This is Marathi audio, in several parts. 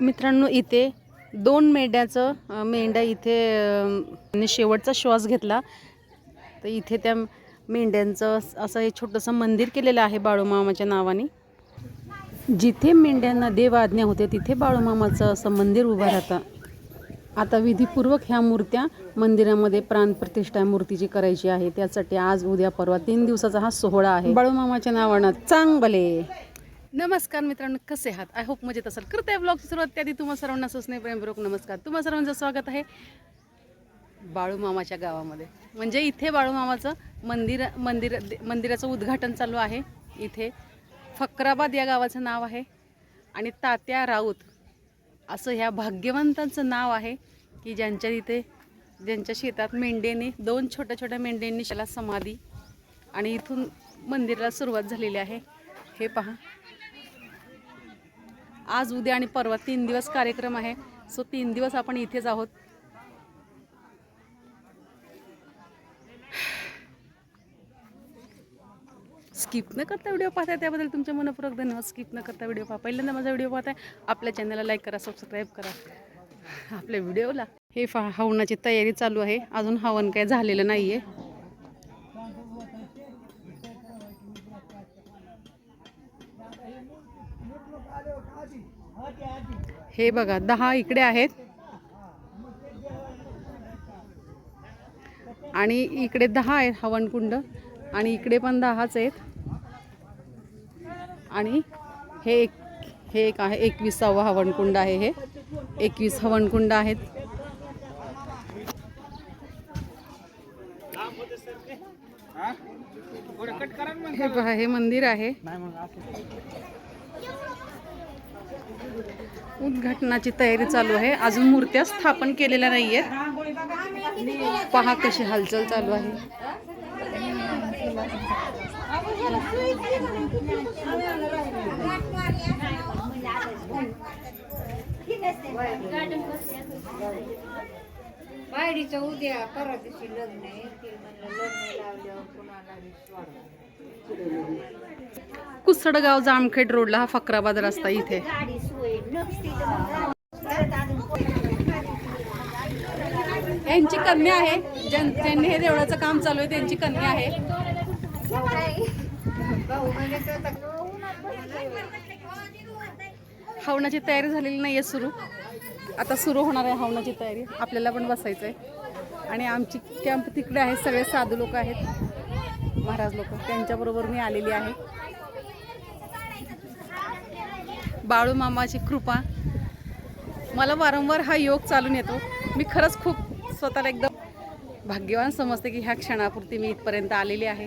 मित्रांनो इथे दोन मेंढ्याचं मेंढ्या इथे शेवटचा श्वास घेतला. तर इथे त्या मेंढ्यांचं असं हे छोटंसं मंदिर केलेलं आहे बाळूमामाच्या नावाने. जिथे मेंढ्यांना देव आज्ञा होते तिथे बाळूमामाचं असं मंदिर उभं राहतं. आता विधीपूर्वक ह्या मूर्त्या मंदिरामध्ये प्राणप्रतिष्ठा मूर्तीची करायची आहे. त्यासाठी आज उद्या परवा तीन दिवसाचा हा सोहळा आहे. बाळूमामाच्या नावानं चांगले. नमस्कार मित्रांनो कसे आहात? आय होप मजेत असाल. करते ब्लॉगची सुरुवात त्याआधी तुम्हा सर्वांना सुचने प्रेमपूर्वक नमस्कार. तुम्हा सर्वांचं स्वागत आहे बाळूमामाच्या गावामध्ये. म्हणजे इथे बाळूमामाचं मंदिर मंदिर मंदिराचं उद्घाटन चालू आहे. इथे फकराबाद या गावाचं नाव आहे. आणि तात्या राऊत असं ह्या भाग्यवंतांचं नाव आहे की ज्यांच्या इथे ज्यांच्या शेतात मेंढ्यांनी दोन छोट्या छोट्या मेंढ्यांनी त्याला समाधी आणि इथून मंदिराला सुरुवात झालेली आहे. हे पहा. आज उद्या आणि परवा तीन दिवस कार्यक्रम आहे. सो तीन दिवस आपण इथेच आहोत. स्किप न करता व्हिडिओ पाहताय त्याबद्दल तुमचे मनपूर्वक धन्यवाद. स्किप न करता व्हिडिओ पहा. पहिल्यांदा माझा व्हिडिओ पाहताय आपल्या चॅनलला लाईक करा सबस्क्राईब करा. आपल्या व्हिडिओला हे फा हवनाची तयारी चालू आहे. अजून हवन काय झालेलं नाही आहे हे बघा दहा इकडे आहेत. आणि इकडे दहा आहेत हवनकुंड. आणि इकडे पण दहाच आहेत. आणि हे एक हे एक आहे एकविसावं हवनकुंड आहे हे. एकवीस हवनकुंड आहेत. हे पहा हे मंदिर आहे. उद्घाटनाची तयारी चालू आहे. अजून मूर्त्या स्थापन केलेल्या नाहीये पहा कशी हालचाल चालू आहे. बायडीचं उद्या परवा दिवशी लग्न आहे. ते म्हणलं लग्न लावल्यावर कुणाला विश्वास कुसडगाव जामखेड रोडला हा फकराबाद रस्ता इथे. गाडी सोय यांची कन्या आहे. ज्यां- ज्यांनी हे देवळाचं काम चालू आहे त्यांची कन्या आहे भाऊ म्हणजे तो तर- हवनाची तयारी झालेली नाही आहे सुरू. आता सुरू होणार आहे हवनाची तयारी. आपल्याला पण बसायचं आहे आणि आमची कॅम्प तिकडे आहे सगळे साधू लोक आहेत. महाराज लोक. त्यांच्याबरोबर मी आलेली आहे. बाळू मामाची कृपा. मला वारंवार हा योग चालून येतो. मी खरंच खूप स्वतःला एकदम भाग्यवान समजते की ह्या क्षणापुरती मी इथपर्यंत आलेली आहे.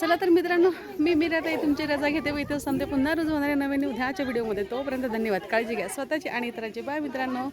चला तर मित्रांनो मी मिराताई तुमची रजा घेते व इथे संते पुन्हा रोज होणाऱ्या नवीन उद्याच्या व्हिडिओमध्ये. तोपर्यंत धन्यवाद. काळजी घ्या. स्वतःची आणि इतरांची. बाय मित्रांनो.